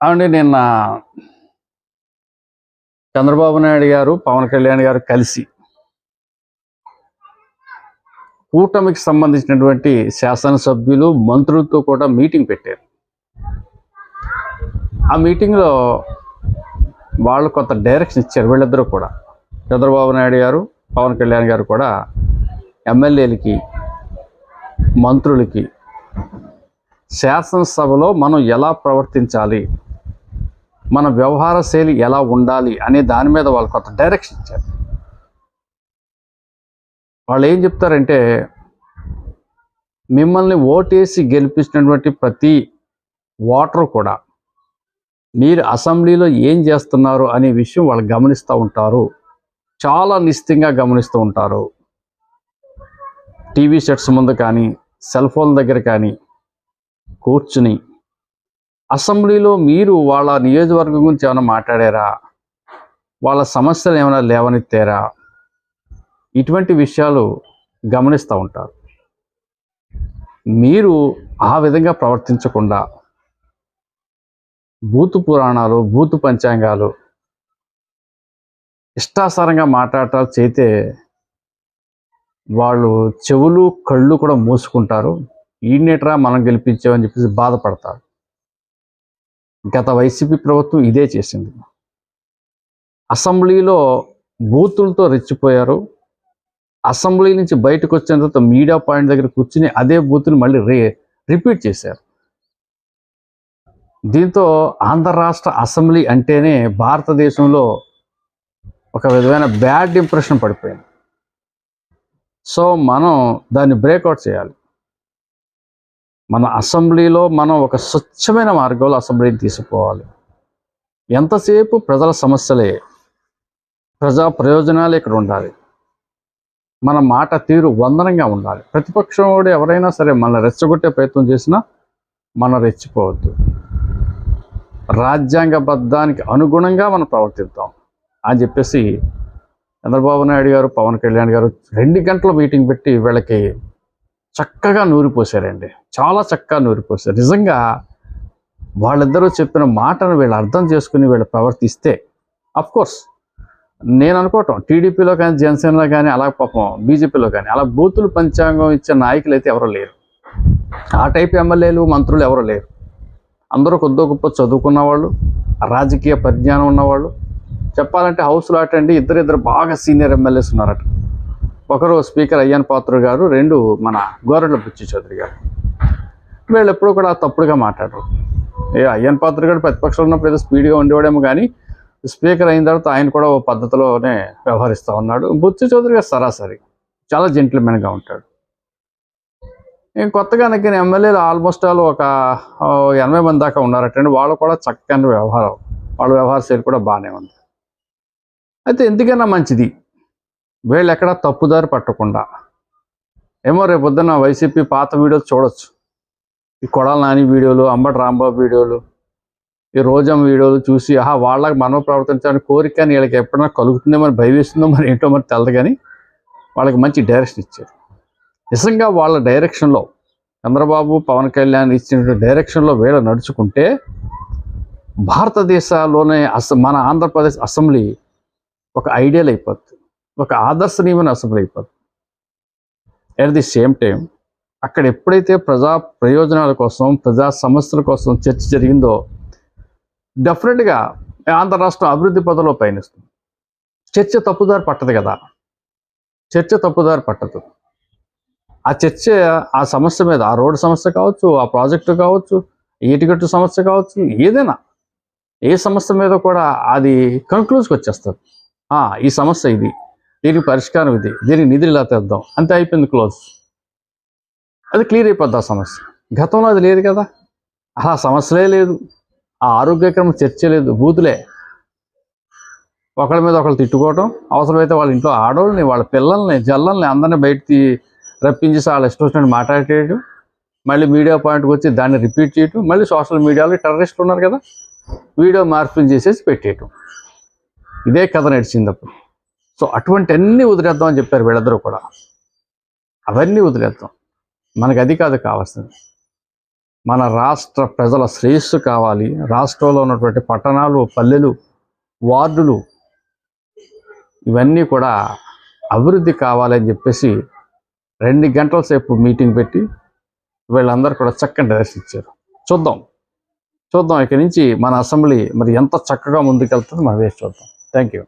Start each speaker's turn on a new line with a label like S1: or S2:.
S1: అవునండి నిన్న చంద్రబాబు నాయుడు గారు పవన్ కళ్యాణ్ గారు కలిసి కూటమికి సంబంధించినటువంటి శాసనసభ్యులు మంత్రులతో కూడా మీటింగ్ పెట్టారు. ఆ మీటింగ్లో వాళ్ళు కొంత డైరెక్షన్ ఇచ్చారు వీళ్ళిద్దరూ కూడా. చంద్రబాబు నాయుడు గారు పవన్ కళ్యాణ్ గారు కూడా ఎమ్మెల్యేలకి మంత్రులకి శాసనసభలో మనం ఎలా ప్రవర్తించాలి మన వ్యవహార శైలి ఎలా ఉండాలి అనే దాని మీద వాళ్ళు కొంత డైరెక్షన్ ఇచ్చారు. వాళ్ళు ఏం చెప్తారంటే మిమ్మల్ని ఓటేసి గెలిపించినటువంటి ప్రతి ఓటరు కూడా మీరు అసెంబ్లీలో ఏం చేస్తున్నారు అనే విషయం వాళ్ళు గమనిస్తూ ఉంటారు. చాలా నిశ్చితంగా గమనిస్తూ ఉంటారు. టీవీ సెట్స్ ముందు కానీ సెల్ ఫోన్ దగ్గర కానీ కూర్చుని అసెంబ్లీలో మీరు వాళ్ళ నియోజకవర్గం గురించి ఏమైనా మాట్లాడారా? వాళ్ళ సమస్యలు ఏమైనా లేవనెత్తారా? ఇటువంటి విషయాలు గమనిస్తూ ఉంటారు. మీరు ఆ విధంగా ప్రవర్తించకుండా భూతు పురాణాలు భూతు పంచాంగాలు ఇష్టాసారంగా మాట్లాడటాలు చేతే వాళ్ళు చెవులు కళ్ళు కూడా మూసుకుంటారు. ఈయనేట్రా మనం గెలిపించామని చెప్పేసి బాధపడతారు. గత వైసీపీ ప్రభుత్వం ఇదే చేసింది. అసెంబ్లీలో బూతులతో రెచ్చిపోయారు. అసెంబ్లీ నుంచి బయటకు వచ్చిన తర్వాత మీడియా పాయింట్ దగ్గర కూర్చుని అదే బూత్ని మళ్ళీ రే రిపీట్ చేశారు. దీంతో ఆంధ్ర రాష్ట్ర అసెంబ్లీ అంటేనే భారతదేశంలో ఒక విధమైన బ్యాడ్ ఇంప్రెషన్ పడిపోయింది. సో మనం దాన్ని బ్రేక్అవుట్ చేయాలి. మన అసెంబ్లీలో మనం ఒక స్వచ్ఛమైన మార్గంలో అసెంబ్లీని తీసుకోవాలి. ఎంతసేపు ప్రజల సమస్యలే ప్రజా ప్రయోజనాలు ఇక్కడ ఉండాలి. మన మాట తీరు వందనంగా ఉండాలి. ప్రతిపక్షం వాడు ఎవరైనా సరే మన రెచ్చగొట్టే ప్రయత్నం చేసినా మనం రెచ్చిపోవద్దు. రాజ్యాంగబద్ధానికి అనుగుణంగా మనం ప్రవర్తిద్దాం అని చెప్పేసి చంద్రబాబు నాయుడు గారు పవన్ కళ్యాణ్ గారు రెండు గంటల మీటింగ్ పెట్టి వీళ్ళకి చక్కగా నూరిపోసారండి చాలా చక్కగా నూరిపోసారు నిజంగా వాళ్ళిద్దరూ చెప్పిన మాటను వీళ్ళు అర్థం చేసుకుని వీళ్ళు ప్రవర్తిస్తే అఫ్ కోర్స్ నేను అనుకోవటం టీడీపీలో కానీ జనసేనలో కానీ అలా పాపం బీజేపీలో కానీ అలా బూతులు పంచాంగం ఇచ్చే నాయకులు అయితే ఎవరు లేరు. ఆ టైప్ ఎమ్మెల్యేలు మంత్రులు ఎవరు లేరు. అందరూ కొద్దో గొప్ప చదువుకున్న వాళ్ళు రాజకీయ పరిజ్ఞానం ఉన్నవాళ్ళు. చెప్పాలంటే హౌస్లో అటండి ఇద్దరు ఇద్దరు బాగా సీనియర్ ఎమ్మెల్యేస్ ఉన్నారట. ఒకరు స్పీకర్ అయ్యన్ పాత్ర గారు రెండు మన గోరెడ్ల బుచ్చి చౌదరి గారు. వీళ్ళు ఎప్పుడూ కూడా తప్పుడుగా మాట్లాడరు. ఏ అయ్యన్ పాత్ర గారు ప్రతిపక్షంలో ఉన్నప్పుడు ఏదో స్పీడ్గా ఉండేవాడేమో కానీ స్పీకర్ అయిన తర్వాత ఆయన కూడా ఓ పద్ధతిలోనే వ్యవహరిస్తూ ఉన్నాడు. బుచ్చి చౌదరి గారు సరాసరి. చాలా జెంటిల్మెన్గా ఉంటాడు. ఇంక కొత్తగా నెక్కిన ఎమ్మెల్యేలు ఆల్మోస్ట్ ఆల్ ఒక ఎనభై మంది దాకా ఉన్నారటండి. వాళ్ళు కూడా చక్కని వ్యవహారం. వాళ్ళ వ్యవహార శైలి కూడా బాగానే ఉంది. అయితే ఎందుకైనా మంచిది. వీళ్ళు ఎక్కడ తప్పుదారి పట్టకుండా. ఏమో రేపు పొద్దున్న వైసీపీ పాత వీడియోలు చూడొచ్చు. ఈ కొడాల నాని వీడియోలు అంబటి రాంబాబు వీడియోలు ఈ రోజం వీడియోలు చూసి ఆహా వాళ్ళకి మనం ప్రవర్తించాలని కోరిక అని వీళ్ళకి ఎప్పుడైనా కలుగుతుందో మరి భయవేస్తుందో మరి ఏంటో మరి తెలదు కానీ వాళ్ళకి మంచి డైరెక్షన్ ఇచ్చారు. నిజంగా వాళ్ళ డైరెక్షన్లో చంద్రబాబు పవన్ కళ్యాణ్ ఇచ్చిన డైరెక్షన్లో వీళ్ళు నడుచుకుంటే భారతదేశంలోనే అస మన ఆంధ్రప్రదేశ్ అసెంబ్లీ ఒక ఐడియల్ అయిపోతుంది ఒక ఆదర్శనీయమైన అసెంబ్లీ అయిపోతుంది ఎట్ ది సేమ్ టైం అక్కడ ఎప్పుడైతే ప్రజా ప్రయోజనాల కోసం ప్రజా సమస్యల కోసం చర్చ జరిగిందో డెఫినెట్గా ఆంధ్ర రాష్ట్రం అభివృద్ధి పదలో పయనిస్తుంది. చర్చ తప్పుదారి పట్టదు కదా. చర్చ తప్పుదారి పట్టదు. ఆ చర్చ ఆ సమస్య మీద ఆ రోడ్డు సమస్య కావచ్చు ఆ ప్రాజెక్టు కావచ్చు ఈటిగట్టు సమస్య కావచ్చు ఏదైనా ఏ సమస్య మీద కూడా అది కంక్లూజ్కి వచ్చేస్తుంది. ఈ సమస్య ఇది. దీనికి పరిష్కారం ఇది. దీనికి నిధులు ఇలా తెద్దాం. అంతే అయిపోయింది క్లోజ్. అది క్లియర్ అయిపోద్ది ఆ సమస్య. గతంలో అది లేదు కదా. అలా సమస్యలే లేదు. ఆ ఆరోగ్యకరం చర్చ లేదు. బూతులే. ఒకళ్ళ మీద ఒకళ్ళు తిట్టుకోవటం. అవసరమైతే వాళ్ళ ఇంట్లో ఆడవాళ్ళని వాళ్ళ పిల్లల్ని జల్లల్ని అందరిని బయట రప్పించేసి వాళ్ళ ఇష్టం వచ్చినట్టు మాట్లాడేయడం మళ్ళీ మీడియా పాయింట్కి వచ్చి దాన్ని రిపీట్ చేయటం. మళ్ళీ సోషల్ మీడియాలో టెర్రరిస్టులు ఉన్నారు కదా. వీడియో మార్పులు చేసేసి పెట్టేయటం. ఇదే కథ నడిచింది అప్పుడు. సో అటువంటి అన్నీ వదిలేద్దాం అని చెప్పారు వీళ్ళందరూ కూడా. అవన్నీ వదిలేద్దాం. మనకు అది కాదు కావాల్సింది. మన రాష్ట్ర ప్రజల శ్రేయస్సు కావాలి. రాష్ట్రంలో ఉన్నటువంటి పట్టణాలు పల్లెలు వార్డులు ఇవన్నీ కూడా అభివృద్ధి కావాలని చెప్పేసి రెండు గంటల సేపు మీటింగ్ పెట్టి వీళ్ళందరూ కూడా చక్కని డైరెక్షన్ ఇచ్చారు చూద్దాం. చూద్దాం. ఇక్కడి నుంచి మన అసెంబ్లీ మరి ఎంత చక్కగా ముందుకెళ్తుందో మనం వేసి చూద్దాం. Thank you